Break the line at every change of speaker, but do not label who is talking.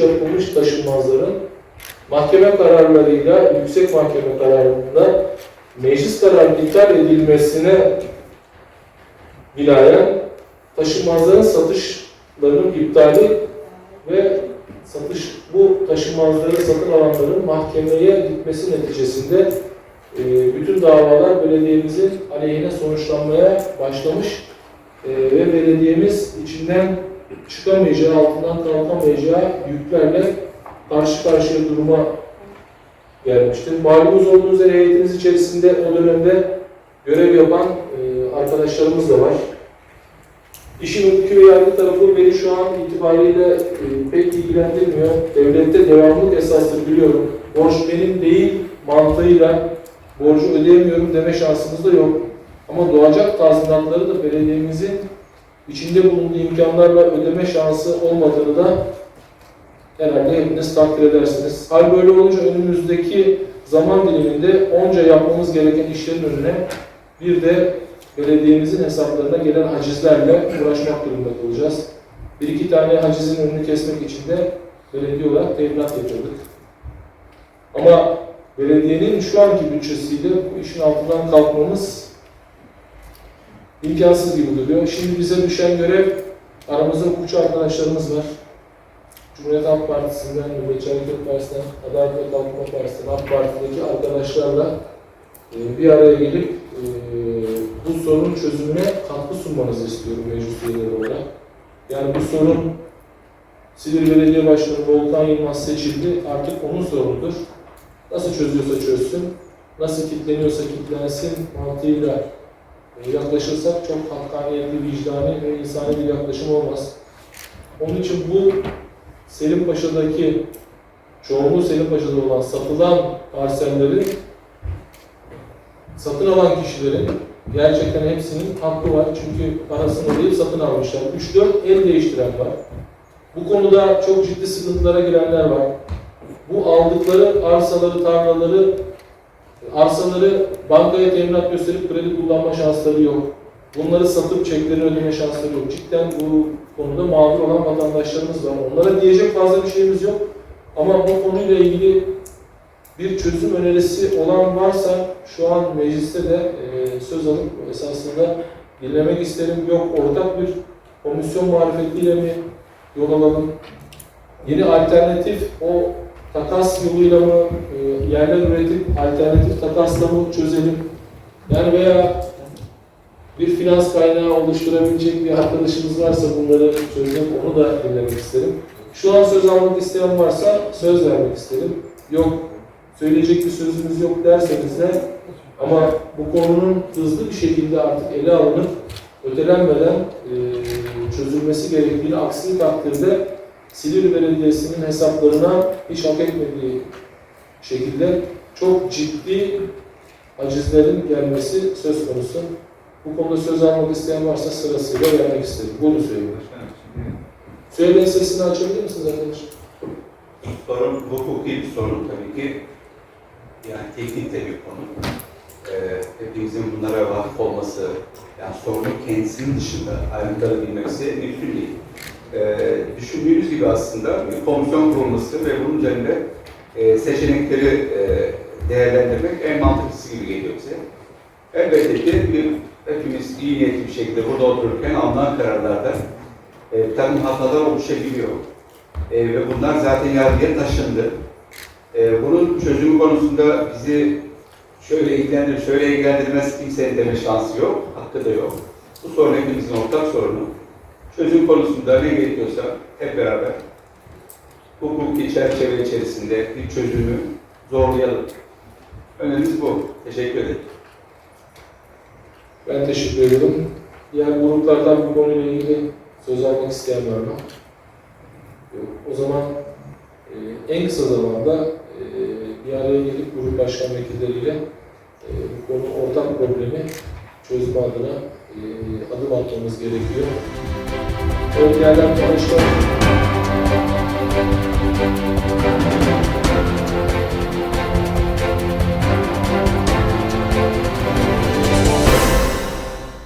yapılmış taşınmazların mahkeme kararlarıyla, yüksek mahkeme kararında meclis kararı iptal edilmesine binaen taşınmazların satışlarının iptali ve satış bu taşınmazları satın alanların mahkemeye gitmesi neticesinde e, bütün davalar belediyemizin aleyhine sonuçlanmaya başlamış e, ve belediyemiz içinden çıkamayacağı, altından kalkamayacağı yüklerle karşı karşıya duruma gelmiştir. Malumunuz olduğu üzere heyetimiz içerisinde o dönemde görev yapan e, arkadaşlarımız da var. İşin hukuki ve yargı tarafı beni şu an itibariyle e, pek ilgilendirmiyor. Devlette devamlılık esastır biliyorum. Borç benim değil mantığıyla borcu ödeyemiyorum deme şansımız da yok. Ama doğacak tazminatları da belediyemizin içinde bulunduğu imkanlarla ödeme şansı olmadığını da herhalde hepiniz takdir edersiniz. Hal böyle olunca önümüzdeki zaman diliminde onca yapmamız gereken işlerin önüne bir de belediyemizin hesaplarına gelen hacizlerle uğraşmak durumunda kalacağız. Bir iki tane hacizin önünü kesmek için de belediye olarak teminat yatırdık. Ama belediyenin şu anki bütçesiyle bu işin altından kalkmamız imkansız gibi duruyor. Şimdi bize düşen görev, aramızda hukukçu arkadaşlarımız var. Cumhuriyet Halk Partisi'nden, Milliyetçi Hareket Partisi'nden, Adalet ve Kalkınma Partisi'nden, AK Parti'deki arkadaşlarla e, bir araya gelip e, bu sorunun çözümüne katkı sunmanızı istiyorum meclis üyeleri olarak. Yani bu sorun Silivri Belediye Başkanı Volkan Yılmaz seçildi. Artık onun sorunudur. Nasıl çözüyorsa çözsün, nasıl kitleniyorsa kitlensin mantığıyla yaklaşırsak çok hakkaniyetli, vicdani ve insani bir yaklaşım olmaz. Onun için bu Selim Paşa'daki çoğunluğu Selim Paşa'da olan satılan parsellerin satın alan kişilerin gerçekten hepsinin hakkı var. Çünkü parasını ödeyip satın almışlar. 3-4 el değiştiren var. Bu konuda çok ciddi sıkıntılara girenler var. Bu aldıkları arsaları, tarlaları, arsaları bankaya teminat gösterip kredi kullanma şansları yok. Bunları satıp çeklerini ödeme şansları yok. Cidden bu konuda mağdur olan vatandaşlarımız var. Onlara diyecek fazla bir şeyimiz yok. Ama bu konuyla ilgili bir çözüm önerisi olan varsa şu an mecliste de e, söz alıp esasında dinlemek isterim. Yok ortak bir komisyon marifetiyle mi yol alalım? Yeni alternatif o takas yoluyla mı e, yerler üretip alternatif takasla mı çözelim? Yani veya bir finans kaynağı oluşturabilecek bir arkadaşımız varsa bunları çözecek onu da dinlemek isterim. Şu an söz almak isteyen varsa söz vermek isterim. Yok söyleyecek bir sözümüz yok derseniz de ama bu konunun hızlı bir şekilde artık ele alınıp ötelenmeden e, çözülmesi gerektiğini aksi takdirde Silivri Belediyesi'nin hesaplarına hiç hak etmediği şekilde çok ciddi acizlerin gelmesi söz konusu. Bu konuda söz almak isteyen varsa sırasıyla vermek isterim. Bunu söyleyeyim. Söyleyin sesini açabilir misiniz arkadaşlar?
Sorun hukuki bir sorun tabii ki. Yani teknik de bir konu. Ee, hepimizin bunlara vakıf olması, yani sorunun kendisinin dışında ayrıntıları bilmesi mümkün değil. Ee, düşündüğünüz gibi aslında bir komisyon kurulması ve bunun üzerinde e, seçenekleri e, değerlendirmek en mantıklısı gibi geliyor bize. Elbette ki bir, hepimiz iyi niyetli bir şekilde burada otururken alınan kararlarda e, bir takım hatalar oluşabiliyor. E, ve bunlar zaten yargıya taşındı. E, bunun çözümü konusunda bizi şöyle ilgilendir, şöyle ilgilendirmez kimsenin deme şansı yok, hakkı da yok. Bu sorun hepimizin ortak sorunu. Çözüm konusunda ne gerekiyorsa hep beraber hukuki çerçeve içerisinde bir çözümü zorlayalım. Önerimiz bu. Teşekkür ederim.
Ben teşekkür ediyorum. Diğer gruplardan bu konuyla ilgili söz almak isteyen var mı? O zaman e, en kısa zamanda e, bir araya gelip grup başkan vekilleriyle e, bu konu ortak problemi çözme adına e, adım atmamız gerekiyor. Evet değerli arkadaşlar.